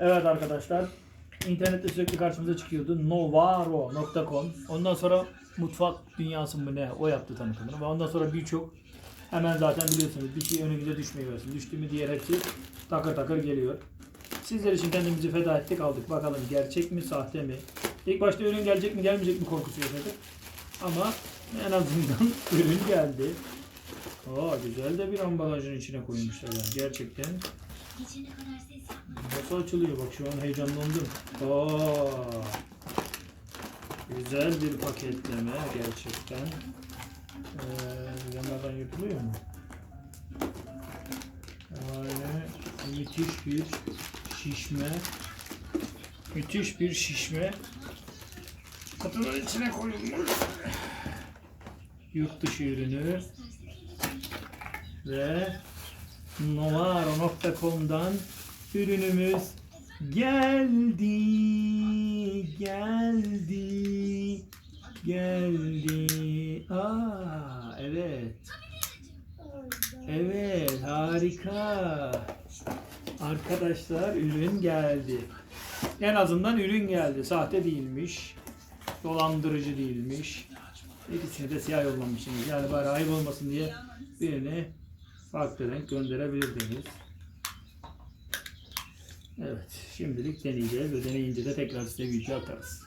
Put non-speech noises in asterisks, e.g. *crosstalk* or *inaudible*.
Evet arkadaşlar. İnternette sürekli karşımıza çıkıyordu. Novaro.com. Ondan sonra mutfak dünyası mı ne? O yaptı tanıtımını. Ve ondan sonra birçok hemen zaten biliyorsunuz bir şey önümüze düşmeyi versin. Düştü mü diğer hepsi takır takır geliyor. Sizler için kendimizi feda ettik aldık. Bakalım gerçek mi sahte mi? İlk başta ürün gelecek mi gelmeyecek mi korkusu yaşadık. Ama en azından *laughs* ürün geldi. Aa güzel de bir ambalajın içine koymuşlar yani gerçekten. Geçene kadar ses Nasıl açılıyor bak şu an heyecanlandım. Aa, güzel bir paketleme gerçekten. Ee, yanlardan yırtılıyor mu? Aynen müthiş bir şişme. Müthiş bir şişme. Kutunun içine koyulmuş. Yurt dışı ürünü ve Novaro.com'dan ürünümüz geldi, geldi, geldi. Aa, evet. Evet, harika. Arkadaşlar ürün geldi. En azından ürün geldi. Sahte değilmiş. Dolandırıcı değilmiş. İkisini de siyah yollamışsınız. Yani bari ayıp olmasın diye birini farklı renk gönderebilirdiniz. Evet, şimdilik deneyeceğiz ve deneyince de tekrar size video atarız.